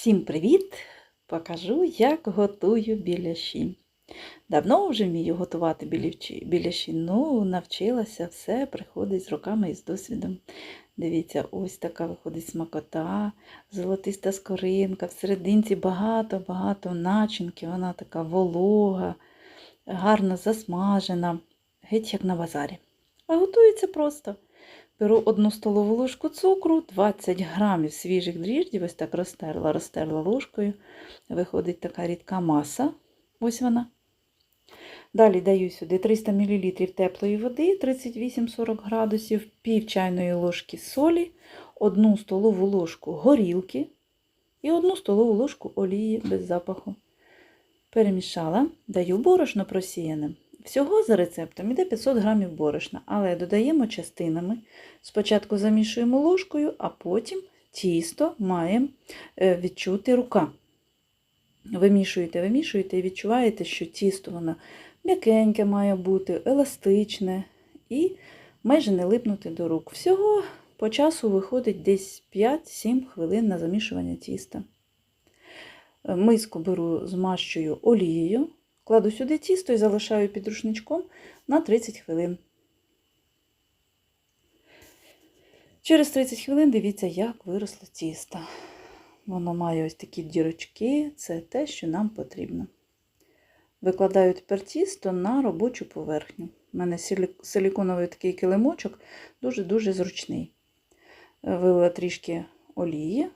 Всім привіт! Покажу, як готую біляші. Давно вже вмію готувати біляші, ну навчилася, все приходить з роками і з досвідом. Дивіться, ось така виходить смакота, золотиста скоринка, всерединці багато-багато начинки, вона така волога, гарно засмажена, геть як на базарі. А готується просто. Беру одну столову ложку цукру, 20 грамів свіжих дріждів, ось так розтерла, розтерла ложкою. Виходить така рідка маса. Ось вона. Далі даю сюди 300 мл теплої води, 38-40 градусів, пів чайної ложки солі, одну столову ложку горілки і одну столову ложку олії без запаху. Перемішала, даю борошно просіяне. Всього за рецептом йде 500 грамів борошна, але додаємо частинами. Спочатку замішуємо ложкою, а потім тісто має відчути рука. Вимішуєте, вимішуєте і відчуваєте, що тісто воно м'якеньке має бути, еластичне і майже не липнути до рук. Всього по часу виходить десь 5-7 хвилин на замішування тіста. Миску беру, змащую олією. Кладу сюди тісто і залишаю під рушничком на 30 хвилин. Через 30 хвилин дивіться, як виросло тісто. Воно має ось такі дірочки, це те, що нам потрібно. Викладаю тепер тісто на робочу поверхню. У мене силіконовий такий килимочок, дуже-дуже зручний. Вилила трішки олії,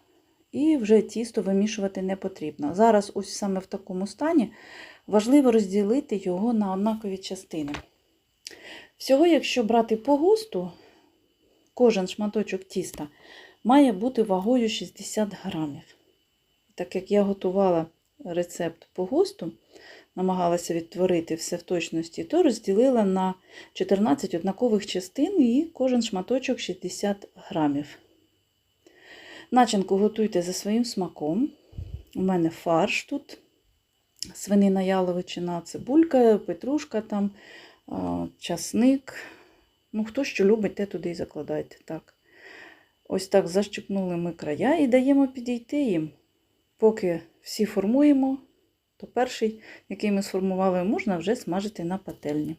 і вже тісто вимішувати не потрібно. Зараз, ось саме в такому стані, важливо розділити його на однакові частини. Всього, якщо брати по густу, кожен шматочок тіста має бути вагою 60 грамів. Так як я готувала рецепт по густу, намагалася відтворити все в точності, то розділила на 14 однакових частин і кожен шматочок 60 грамів. Начинку готуйте за своїм смаком. У мене фарш тут, свинина яловичина, цибулька, петрушка, там, часник. Ну, хто що любить, те туди і закладайте. Так. Ось так защипнули ми края і даємо підійти їм. Поки всі формуємо, то перший, який ми сформували, можна вже смажити на пательні.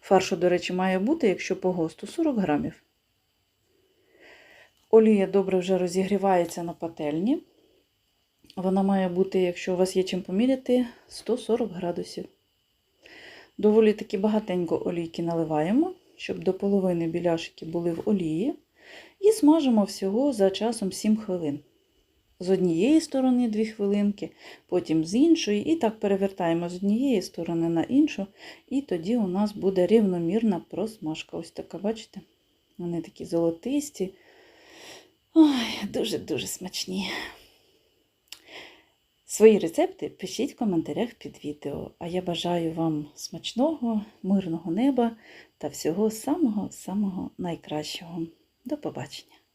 Фаршу, до речі, має бути, якщо по госту, 40 грамів. Олія добре вже розігрівається на пательні. Вона має бути, якщо у вас є чим поміряти, 140 градусів. Доволі таки багатенько олійки наливаємо, щоб до половини біляшики були в олії. І смажимо всього за часом 7 хвилин. З однієї сторони 2 хвилинки, потім з іншої, і так перевертаємо з однієї сторони на іншу, і тоді у нас буде рівномірна просмажка. Ось така, бачите? Вони такі золотисті. Ой, дуже-дуже смачні. Свої рецепти пишіть в коментарях під відео. А я бажаю вам смачного, мирного неба та всього самого-самого найкращого. До побачення!